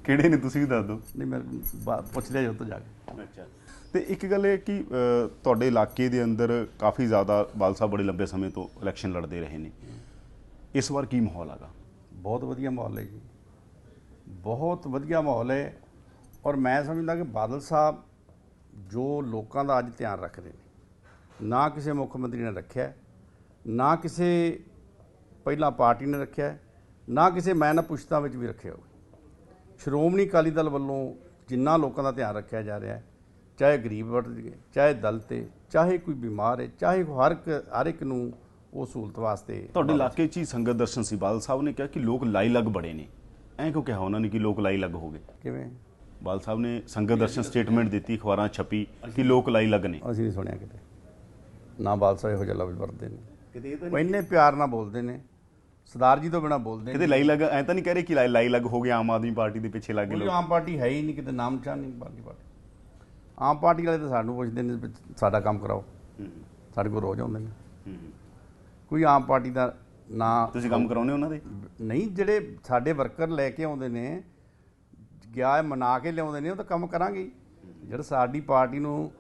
ਕਿਹੜੇ ਨੇ ਤੁਸੀਂ ਵੀ ਦੱਸ ਦਿਓ। ਨਹੀਂ ਮੈਂ ਪੁੱਛ ਲਿਆ ਜੋ ਤੋਂ ਜਾ ਕੇ। ਅੱਛਾ। ਤੇ ਇੱਕ ਗੱਲ ਇਹ ਕਿ ਤੁਹਾਡੇ ਇਲਾਕੇ ਦੇ ਅੰਦਰ ਕਾਫੀ ਜ਼ਿਆਦਾ ਬਾਲ ਸਾਹਿਬ ਬੜੇ ਲੰਬੇ ਸਮੇਂ ਤੋਂ ਇਲੈਕਸ਼ਨ ਲੜਦੇ ਰਹੇ ਨੇ। ਇਸ ਵਾਰ ਕੀ ਮਾਹੌਲ ਹੈਗਾ? ਬਹੁਤ ਵਧੀਆ ਮਾਹੌਲ ਹੈ ਜੀ। ਬਹੁਤ ਵਧੀਆ ਮਾਹੌਲ ਹੈ ਔਰ ਮੈਂ ਸਮਝਦਾ ਕਿ ਬਾਦਲ ਸਾਹਿਬ ਜੋ ਲੋਕਾਂ ਦਾ ਅੱਜ ਧਿਆਨ ਰੱਖ ਰਹੇ ਨੇ, ਨਾ ਕਿਸੇ ਮੁੱਖ ਮੰਤਰੀ ਨੇ ਰੱਖਿਆ, ਨਾ ਕਿਸੇ ਪਹਿਲਾਂ ਪਾਰਟੀ ਨੇ ਰੱਖਿਆ, ਨਾ ਕਿਸੇ ਮੈਂ ਨਾ ਪੁੱਛਤਾ ਵਿੱਚ ਵੀ ਰੱਖਿਆ ਹੋਵੇ। ਸ਼੍ਰੋਮਣੀ ਅਕਾਲੀ ਦਲ ਵੱਲੋਂ ਜਿੰਨਾ ਲੋਕਾਂ ਦਾ ਧਿਆਨ ਰੱਖਿਆ ਜਾ ਰਿਹਾ ਹੈ ਚਾਹੇ ਗਰੀਬ ਵਰਗ ਦੇ ਚਾਹੇ ਦਲਿਤ ਹੈ ਚਾਹੇ ਕੋਈ ਬਿਮਾਰ ਹੈ ਚਾਹੇ ਹਰ ਇੱਕ ਹਰ ਇੱਕ ਨੂੰ ਉਹ ਸਹੂਲਤ ਵਾਸਤੇ ਤੁਹਾਡੇ ਇਲਾਕੇ 'ਚ ਹੀ ਸੰਗਤ ਦਰਸ਼ਨ ਸੀ। ਬਾਦਲ ਸਾਹਿਬ ਨੇ ਕਿਹਾ ਕਿ ਲੋਕ ਲਾਈ ਲੱਗ ਬੜੇ ਨੇ। ਐਂ ਕਿਉਂ ਕਿਹਾ ਉਹਨਾਂ ਨੇ ਕਿ ਲੋਕ ਲਾਈ ਲੱਗ ਹੋ ਗਏ? ਕਿਵੇਂ? ਬਾਦਲ ਸਾਹਿਬ ਨੇ ਸੰਗਤ ਦਰਸ਼ਨ ਸਟੇਟਮੈਂਟ ਦਿੱਤੀ ਅਖਬਾਰਾਂ 'ਚ ਛਪੀ ਕਿ ਲੋਕ ਲਾਈ ਲੱਗ ਨੇ। ਅਸੀਂ ਨਹੀਂ ਸੁਣਿਆ ਕਿਤੇ। ਨਾ ਬਾਦਸ਼ਾਹ ਇਹੋ ਜਿਹਾ ਲਫ਼ਜ਼ ਵਰਤਦੇ ਨੇ। ਕਿਤੇ ਇਹ ਉਹ ਇੰਨੇ ਪਿਆਰ ਨਾਲ ਬੋਲਦੇ ਨੇ। ਸਰਦਾਰ ਜੀ ਤੋਂ ਬਿਨਾ ਬੋਲਦੇ ਕਿਤੇ ਲਾਈ ਲੱਗ ਐਂ ਤਾਂ ਨਹੀਂ ਕਹਿ ਰਹੇ ਕਿ ਲਾਈ ਲੱਗ ਹੋ ਗਏ ਆਮ ਆਦਮੀ ਪਾਰਟੀ ਦੇ ਪਿੱਛੇ ਲੱਗ ਗਏ ਲੋਕ? ਆਮ ਪਾਰਟੀ ਹੈ ਹੀ ਨਹੀਂ ਕਿਤੇ ਨਾਮ ਚਾਹ ਨਹੀਂ ਪਾਰਟੀ ਪਾਰਟੀ। ਆਮ ਪਾਰਟੀ ਵਾਲੇ ਤਾਂ ਸਾਨੂੰ ਪੁੱਛਦੇ ਨੇ ਵੀ ਸਾਡਾ ਕੰਮ ਕਰਾਓ। ਸਾਡੇ ਕੋਲ ਰੋਜ਼ ਆਉਂਦੇ ਨੇ। ਕੋਈ ਆਮ ਪਾਰਟੀ ਦਾ ਨਾ ਤੁਸੀਂ ਕੰਮ ਕਰਾਉਨੇ ਉਹਨਾਂ ਦੇ? ਨਹੀਂ ਜਿਹੜੇ ਸਾਡੇ ਵਰਕਰ ਲੈ ਕੇ ਆਉਂਦੇ ਨੇ ਗਿਆ ਮਨਾ ਕੇ ਲਿਆਉਂਦੇ ਨੇ ਉਹ ਤਾਂ ਕੰਮ ਕਰਾਂਗੇ। ਜਿਹੜਾ ਸਾਡੀ ਪਾਰਟੀ ਨੂੰ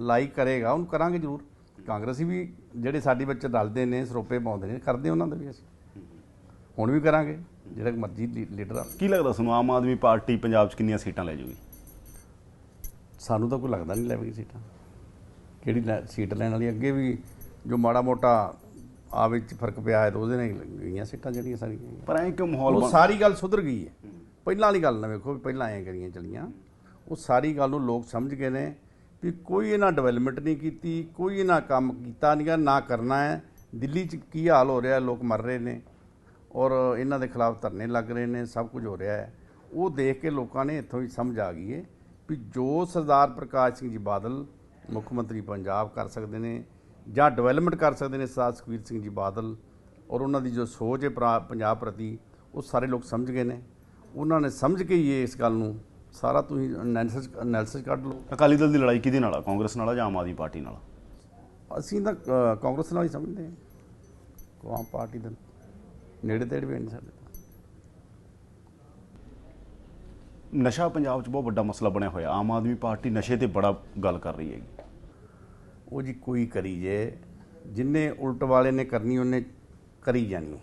ਲਾਈਕ ਕਰੇਗਾ ਉਹਨੂੰ ਕਰਾਂਗੇ ਜ਼ਰੂਰ। ਕਾਂਗਰਸੀ ਵੀ ਜਿਹੜੇ ਸਾਡੀ ਵਿੱਚ ਰਲਦੇ ਨੇ ਸਰੋਪੇ ਪਾਉਂਦੇ ਨੇ ਕਰਦੇ ਉਹਨਾਂ ਦਾ ਵੀ ਅਸੀਂ। ਹੁਣ ਵੀ ਕਰਾਂਗੇ ਜਿਹੜਾ ਮਰਜ਼ੀ ਲੀਡਰ ਆ। ਕੀ ਲੱਗਦਾ ਤੁਹਾਨੂੰ ਆਮ ਆਦਮੀ ਪਾਰਟੀ ਪੰਜਾਬ 'ਚ ਕਿੰਨੀਆਂ ਸੀਟਾਂ ਲੈ ਜਾਊਗੀ ਸਾਨੂੰ ਤਾਂ ਕੋਈ ਲੱਗਦਾ ਨਹੀਂ ਲੈਵੇਗੀ ਸੀਟਾਂ। ਕਿਹੜੀ ਸੀਟ ਲੈਣ ਵਾਲੀ? ਅੱਗੇ ਵੀ ਜੋ ਮਾੜਾ ਮੋਟਾ ਆ ਵਿੱਚ ਫ਼ਰਕ ਪਿਆ ਹੈ ਤਾਂ ਉਹਦੇ ਨਾਲ ਗਈਆਂ ਸੀਟਾਂ ਜਿਹੜੀਆਂ ਸਾਰੀਆਂ। ਪਰ ਐਂ ਕਿਉਂ ਮਾਹੌਲ ਉਹ ਸਾਰੀ ਗੱਲ ਸੁਧਰ ਗਈ ਹੈ। ਪਹਿਲਾਂ ਵਾਲੀ ਗੱਲ ਨਾ ਵੇਖੋ ਪਹਿਲਾਂ ਐਂ ਕਰੀਆਂ ਚਲੀਆਂ। ਉਹ ਸਾਰੀ ਗੱਲ ਨੂੰ ਲੋਕ ਸਮਝ ਗਏ ਨੇ ਵੀ ਕੋਈ ਇਹਨਾਂ ਡਿਵੈਲਪਮੈਂਟ ਨਹੀਂ ਕੀਤੀ ਕੋਈ ਇਹਨਾਂ ਕੰਮ ਕੀਤਾ ਨਹੀਂਗਾ ਨਾ ਕਰਨਾ ਹੈ। ਦਿੱਲੀ 'ਚ ਕੀ ਹਾਲ ਹੋ ਰਿਹਾ ਲੋਕ ਮਰ ਰਹੇ ਨੇ ਔਰ ਇਹਨਾਂ ਦੇ ਖਿਲਾਫ ਧਰਨੇ ਲੱਗ ਰਹੇ ਨੇ ਸਭ ਕੁਝ ਹੋ ਰਿਹਾ ਹੈ। ਉਹ ਦੇਖ ਕੇ ਲੋਕਾਂ ਨੇ ਇੱਥੋਂ ਹੀ ਸਮਝ ਆ ਗਈ ਹੈ ਵੀ ਜੋ ਸਰਦਾਰ ਪ੍ਰਕਾਸ਼ ਸਿੰਘ ਜੀ ਬਾਦਲ ਮੁੱਖ ਮੰਤਰੀ ਪੰਜਾਬ ਕਰ ਸਕਦੇ ਨੇ ਜਾਂ ਡਿਵੈਲਪਮੈਂਟ ਕਰ ਸਕਦੇ ਨੇ ਸਰਦਾਰ ਸੁਖਬੀਰ ਸਿੰਘ ਜੀ ਬਾਦਲ ਔਰ ਉਹਨਾਂ ਦੀ ਜੋ ਸੋਚ ਹੈ ਪੰਜਾਬ ਪ੍ਰਤੀ ਉਹ ਸਾਰੇ ਲੋਕ ਸਮਝ ਗਏ ਨੇ। ਉਹਨਾਂ ਨੇ ਸਮਝ ਕੇ ਹੀ ਇਹ ਇਸ ਗੱਲ ਨੂੰ ਸਾਰਾ ਤੁਸੀਂ ਐਨਾਲਿਸਿਸ ਐਨਾਲਿਸਿਸ ਕੱਢ ਲਓ। ਅਕਾਲੀ ਦਲ ਦੀ ਲੜਾਈ ਕਿਹਦੇ ਨਾਲ ਆ? ਕਾਂਗਰਸ ਨਾਲ ਆ ਜਾਂ ਆਮ ਆਦਮੀ ਪਾਰਟੀ ਨਾਲ? ਅਸੀਂ ਤਾਂ ਕਾਂਗਰਸ ਨਾਲ ਹੀ ਸਮਝਦੇ ਹਾਂ। ਆਮ ਪਾਰਟੀ ਦੇ ਨੇੜੇ ਤੇੜੇ ਵੀ ਨਹੀਂ ਸਾਡੇ ਤਾਂ ਨਸ਼ਾ ਪੰਜਾਬ 'ਚ ਬਹੁਤ ਵੱਡਾ ਮਸਲਾ ਬਣਿਆ ਹੋਇਆ। ਆਮ ਆਦਮੀ ਪਾਰਟੀ ਨਸ਼ੇ ਤੇ ਬੜਾ ਗੱਲ ਕਰ ਰਹੀ ਹੈਗੀ। ਉਹ ਜੀ ਕੋਈ ਕਰੀ ਜੇ, ਜਿੰਨੇ ਉਲਟ ਵਾਲੇ ਨੇ ਕਰਨੀ, ਉਹਨੇ ਕਰੀ ਜਾਣੀ।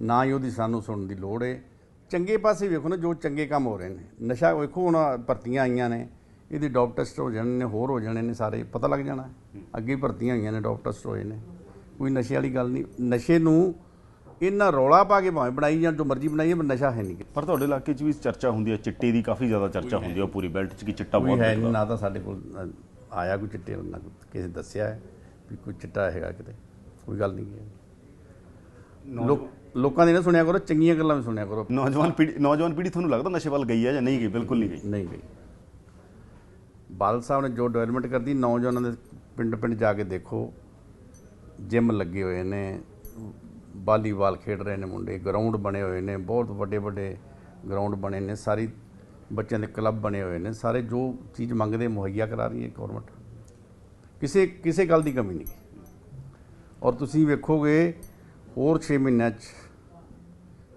ਨਾ ਹੀ ਉਹਦੀ ਸਾਨੂੰ ਸੁਣਨ ਦੀ ਲੋੜ ਹੈ ਚੰਗੇ ਪਾਸੇ ਵੇਖੋ ਨਾ, ਜੋ ਚੰਗੇ ਕੰਮ ਹੋ ਰਹੇ ਨੇ। ਨਸ਼ਾ ਵੇਖੋ, ਹੁਣ ਭਰਤੀਆਂ ਆਈਆਂ ਨੇ। ਇਹਦੀ ਡਾਪ ਟੈਸਟ ਹੋ ਜਾਣੇ ਨੇ, ਹੋਰ ਹੋ ਜਾਣੇ ਨੇ ਸਾਰੇ, ਪਤਾ ਲੱਗ ਜਾਣਾ। ਅੱਗੇ ਭਰਤੀਆਂ ਹੋਈਆਂ ਨੇ ਡਾਪ ਟੈਸਟ ਹੋਏ ਨੇ। ਕੋਈ ਨਸ਼ੇ ਵਾਲੀ ਗੱਲ ਨਹੀਂ। ਨਸ਼ੇ ਨੂੰ ਇਹਨਾਂ ਰੌਲਾ ਪਾ ਕੇ ਭਾਵੇਂ ਬਣਾਈ ਜਾਂ ਜੋ ਮਰਜ਼ੀ ਬਣਾਈਏ ਪਰ ਨਸ਼ਾ ਹੈ ਨਹੀਂ ਪਰ ਤੁਹਾਡੇ ਇਲਾਕੇ 'ਚ ਵੀ ਚਰਚਾ ਹੁੰਦੀ ਹੈ ਚਿੱਟੇ ਦੀ ਕਾਫੀ ਜ਼ਿਆਦਾ ਚਰਚਾ ਹੁੰਦੀ ਹੈ ਪੂਰੀ ਬੈਲਟ 'ਚ ਕਿ ਚਿੱਟਾ ਕੋਈ ਬਹੁਤ ਹੈ ਨਹੀਂ। ਨਾ ਤਾਂ ਸਾਡੇ ਕੋਲ ਅ, ਆਇਆ ਕੋਈ ਚਿੱਟੇ ਨਾ ਕਿਸੇ ਦੱਸਿਆ ਹੈ ਵੀ ਕੋਈ ਚਿੱਟਾ ਹੈਗਾ ਕਿਤੇ। ਕੋਈ ਗੱਲ ਨਹੀਂ ਹੈ। ਲੋਕ ਲੋਕਾਂ ਦੀ ਨਾ ਸੁਣਿਆ ਕਰੋ ਚੰਗੀਆਂ ਗੱਲਾਂ ਵੀ ਸੁਣਿਆ ਕਰੋ। ਨੌਜਵਾਨ ਪੀੜ੍ਹੀ ਨੌਜਵਾਨ ਪੀੜ੍ਹੀ ਤੁਹਾਨੂੰ ਲੱਗਦਾ ਨਸ਼ੇ ਵੱਲ ਗਈ ਹੈ ਜਾਂ ਨਹੀਂ ਗਈ? ਬਿਲਕੁਲ ਨਹੀਂ ਗਈ। ਨਹੀਂ ਗਈ। ਬਾਦਲ ਸਾਹਿਬ ਨੇ ਜੋ ਡਿਵੈਲਪਮੈਂਟ ਕਰਦੀ ਨੌਜਵਾਨਾਂ ਦੇ ਪਿੰਡ ਪਿੰਡ ਜਾ ਕੇ ਦੇਖੋ ਜਿਮ ਲੱਗੇ ਹੋਏ ਨੇ ਵਾਲੀਬਾਲ ਖੇਡ ਰਹੇ ਨੇ ਮੁੰਡੇ ਗਰਾਊਂਡ ਬਣੇ ਹੋਏ ਨੇ, ਬਹੁਤ ਵੱਡੇ ਵੱਡੇ ਗਰਾਊਂਡ ਬਣੇ ਨੇ, ਸਾਰੀ ਬੱਚਿਆਂ ਦੇ ਕਲੱਬ ਬਣੇ ਹੋਏ ਨੇ, ਸਾਰੇ ਜੋ ਚੀਜ਼ ਮੰਗਦੇ ਮੁਹੱਈਆ ਕਰਾ ਰਹੀ ਹੈ ਗਵਰਨਮੈਂਟ ਕਿਸੇ ਕਿਸੇ ਗੱਲ ਦੀ ਕਮੀ ਨਹੀਂ। ਔਰ ਤੁਸੀਂ ਵੇਖੋਗੇ, ਹੋਰ 6 ਮਹੀਨਿਆਂ 'ਚ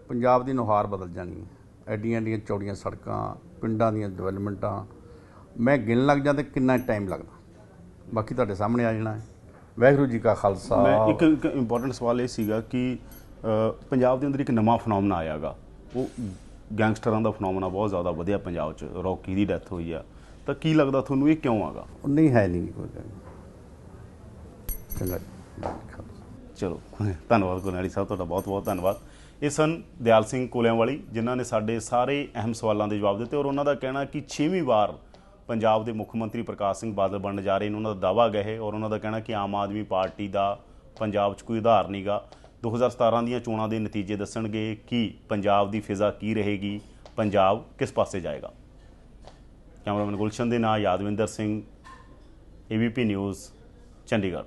ਪੰਜਾਬ ਦੀ ਨੁਹਾਰ ਬਦਲ ਜਾਣੀ ਹੈ। ਐਡੀਆਂ ਐਡੀਆਂ ਚੌੜੀਆਂ ਸੜਕਾਂ, ਪਿੰਡਾਂ ਦੀਆਂ ਡਿਵੈਲਪਮੈਂਟਾਂ ਮੈਂ ਗਿਣ ਲੱਗ ਜਾਂ ਤੇ ਕਿੰਨਾ ਟਾਈਮ ਲੱਗਦਾ। ਬਾਕੀ ਤੁਹਾਡੇ ਸਾਹਮਣੇ ਆ ਜਾਣਾ ਹੈ। ਵਾਹਿਗੁਰੂ ਜੀ ਕਾ ਖਾਲਸਾ। ਮੈਂ ਇੱਕ ਇੱਕ ਇੰਪੋਰਟੈਂਟ ਸਵਾਲ ਇਹ ਸੀਗਾ ਕਿ ਪੰਜਾਬ ਦੇ ਅੰਦਰ ਇੱਕ ਨਵਾਂ ਫਨੋਮਨਾ ਆਇਆਗਾ ਉਹ ਗੈਂਗਸਟਰਾਂ ਦਾ ਫਨੋਮਨਾ ਬਹੁਤ ਜ਼ਿਆਦਾ ਵਧਿਆ ਪੰਜਾਬ 'ਚ। ਰੌਕੀ ਦੀ ਡੈਥ ਹੋਈ ਆ। ਤਾਂ ਕੀ ਲੱਗਦਾ ਤੁਹਾਨੂੰ ਇਹ ਕਿਉਂ ਆਗਾ ਨਹੀਂ ਹੈ ਨਹੀਂ। ਕੋਈ। ਚੰਗਾ। ਚਲੋ ਧੰਨਵਾਦ ਗੁਰਨਾਲੀ ਸਾਹਿਬ ਤੁਹਾਡਾ ਬਹੁਤ ਬਹੁਤ ਧੰਨਵਾਦ। ਇਹ ਸਨ ਦਿਆਲ ਸਿੰਘ ਕੋਲਿਆਂਵਾਲੀ ਜਿਨ੍ਹਾਂ ਨੇ ਸਾਡੇ ਸਾਰੇ ਅਹਿਮ ਸਵਾਲਾਂ ਦੇ ਜਵਾਬ ਦਿੱਤੇ ਔਰ ਉਹਨਾਂ ਦਾ ਕਹਿਣਾ ਕਿ 6ਵੀਂ ਵਾਰ ਪੰਜਾਬ ਦੇ ਮੁੱਖ ਮੰਤਰੀ ਪ੍ਰਕਾਸ਼ ਸਿੰਘ ਬਾਦਲ ਬਣਨ ਜਾ ਰਹੇ ਨੇ, ਉਹਨਾਂ ਦਾ ਦਾਵਾ ਗਏ ਔਰ ਉਹਨਾਂ ਦਾ ਕਹਿਣਾ ਕਿ ਆਮ ਆਦਮੀ ਪਾਰਟੀ ਦਾ ਪੰਜਾਬ 'ਚ ਕੋਈ ਉਧਾਰ ਨਹੀਂਗਾ 2017 ਦੀਆਂ ਚੋਣਾਂ ਦੇ ਨਤੀਜੇ ਦੱਸਣਗੇ ਕਿ ਪੰਜਾਬ ਦੀ ਫਿਜ਼ਾ ਕੀ ਰਹੇਗੀ, ਪੰਜਾਬ ਕਿਸ ਪਾਸੇ ਜਾਏਗਾ। ਕੈਮਰਾਮੈਨ ਗੁਲਸ਼ਨ ਦੇ ਨਾਲ ਯਾਦਵਿੰਦਰ ਸਿੰਘ ਏਬੀਪੀ ਨਿਊਜ਼ ਚੰਡੀਗੜ੍ਹ।